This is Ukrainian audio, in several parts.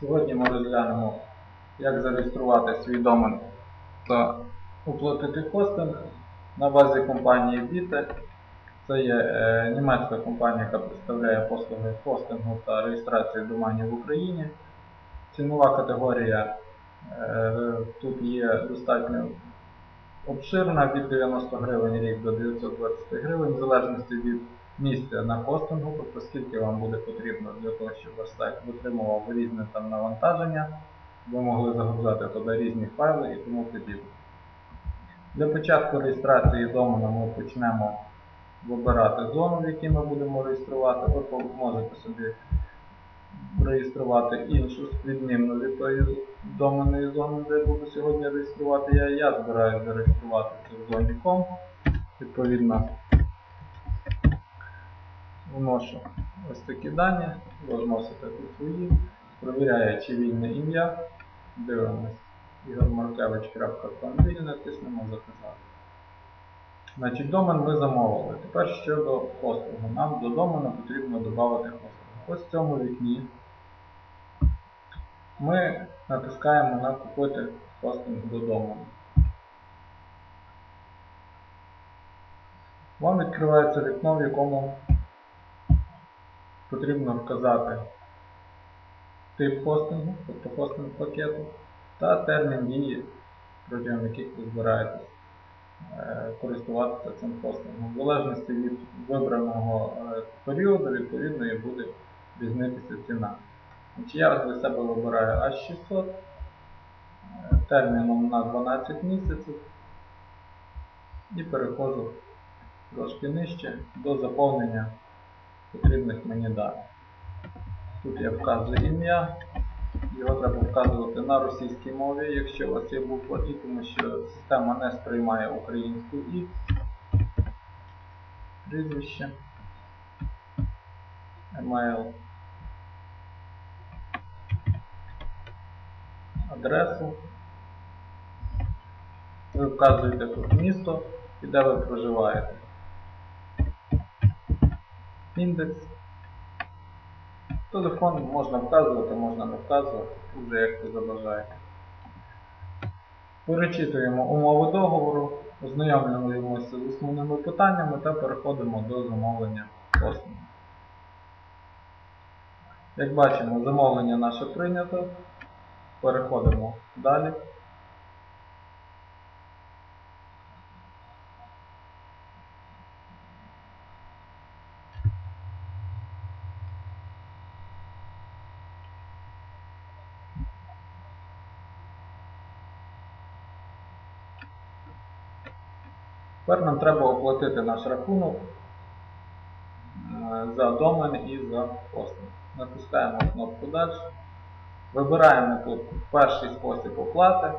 Сьогодні ми розглянемо, як зареєструвати свій домен та оплатити хостинг на базі компанії Bite. Це є е, німецька компанія, яка представляє послуги хостингу та реєстрації доменів в Україні. Цінова категорія е, тут є достатньо обширна від 90 гривень рік до 920 гривень, в залежності від місця на хостингу, тобто скільки вам буде потрібно для того, щоб ваш сайт витримував різне там навантаження, ви могли загрузати туди різні файли і тому подібне. Для початку реєстрації домену ми почнемо вибирати зону, в якій ми будемо реєструвати. Ви можете собі реєструвати іншу відмінну від тої доменної зони, де я буду сьогодні реєструвати я. Я збираюся зареєструвати це в зоні COM. Відповідно, вношу ось такі дані, ви тут свої, провіряє, чи вільне ім'я. Дивимось ігормаркевич.com натиснемо Заказати. Значить, домен ми замовили. Тепер щодо хостингу. Нам до домену потрібно додати хостинг. Ось в цьому вікні ми натискаємо на купити хостинг до домену. Вам відкривається вікно, в якому потрібно вказати тип хостингу, тобто хостинг пакету, та термін дії, протягом яких ви збираєтесь е, користуватися цим хостингом. В залежності від вибраного е, періоду, відповідно, і буде різнитися ціна. Я для себе вибираю H600 е, терміном на 12 місяців і переходжу трошки нижче до заповнення потрібних мені даних. Тут я вказую ім'я, його треба вказувати на російській мові, якщо у вас є буква І, тому що система не сприймає українську І. Прізвище. Email. Адресу. Ви вказуєте тут місто і де ви проживаєте. Індекс. Телефон можна вказувати, можна не вказувати, вже як ви забажаєте. Перечитуємо умови договору, ознайомлюємося з основними питаннями та переходимо до замовлення хостингу. Як бачимо, замовлення наше прийнято. Переходимо далі. Тепер нам треба оплатити наш рахунок е, за домен і за хостинг. Натискаємо кнопку Далі. Вибираємо тут перший спосіб оплати.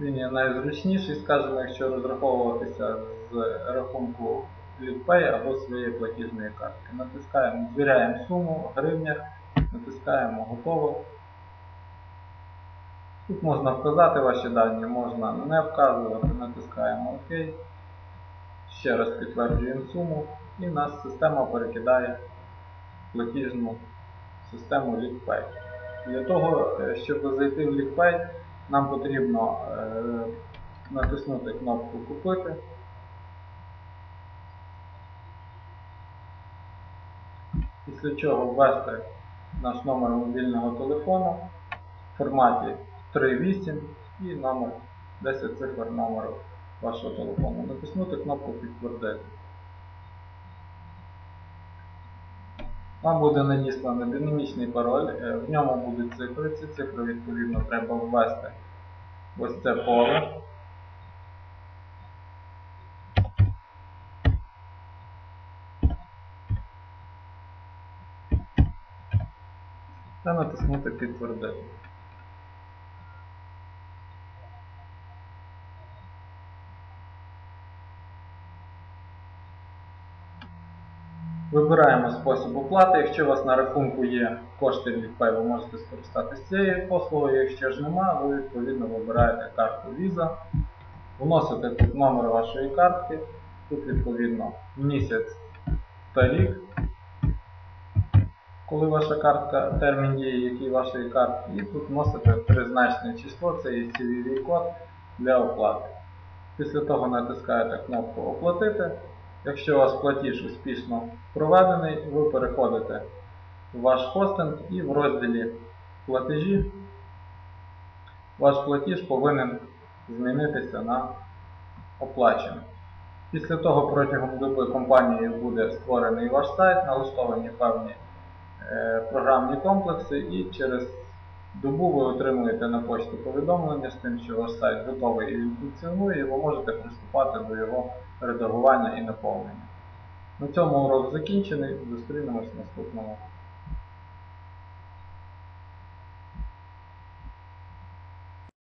Він є найзручніший, скажімо, якщо розраховуватися з рахунку LeadPay або своєї платіжної картки. Натискаємо, звіряємо суму в гривнях, натискаємо готово. Тут можна вказати ваші дані, можна не вказувати, натискаємо ОК. Ще раз підтверджуємо суму і нас система перекидає платіжну систему LeadPay. Для того, е, щоб зайти в LeadPay, нам потрібно е, натиснути кнопку Купити. Після чого ввести наш номер мобільного телефону в форматі 3.8 і номер 10 цифр номеру вашого телефону. Натиснути кнопку Підтвердити. Вам буде надісланий динамічний пароль, е, в ньому будуть цифри. Ці цифри відповідно треба ввести ось це поле. Та натиснути Підтвердити. Вибираємо спосіб оплати. Якщо у вас на рахунку є кошти від Pay, ви можете скористатися цією послугою. Якщо ж нема, ви відповідно вибираєте карту Visa, вносите тут номер вашої картки, тут відповідно місяць та рік, коли ваша картка, термін дії, який вашої картки, і тут вносите тризначне число, це є CVV код для оплати. Після того натискаєте кнопку Оплатити. Якщо у вас платіж успішно проведений, ви переходите в ваш хостинг і в розділі платежі ваш платіж повинен змінитися на оплачений. Після того протягом доби компанією буде створений ваш сайт, налаштовані певні е, програмні комплекси і через добу ви отримуєте на почту повідомлення з тим, що ваш сайт готовий і функціонує, і ви можете приступати до його редагування і наповнення. На цьому урок закінчений. Зустрінемось в наступному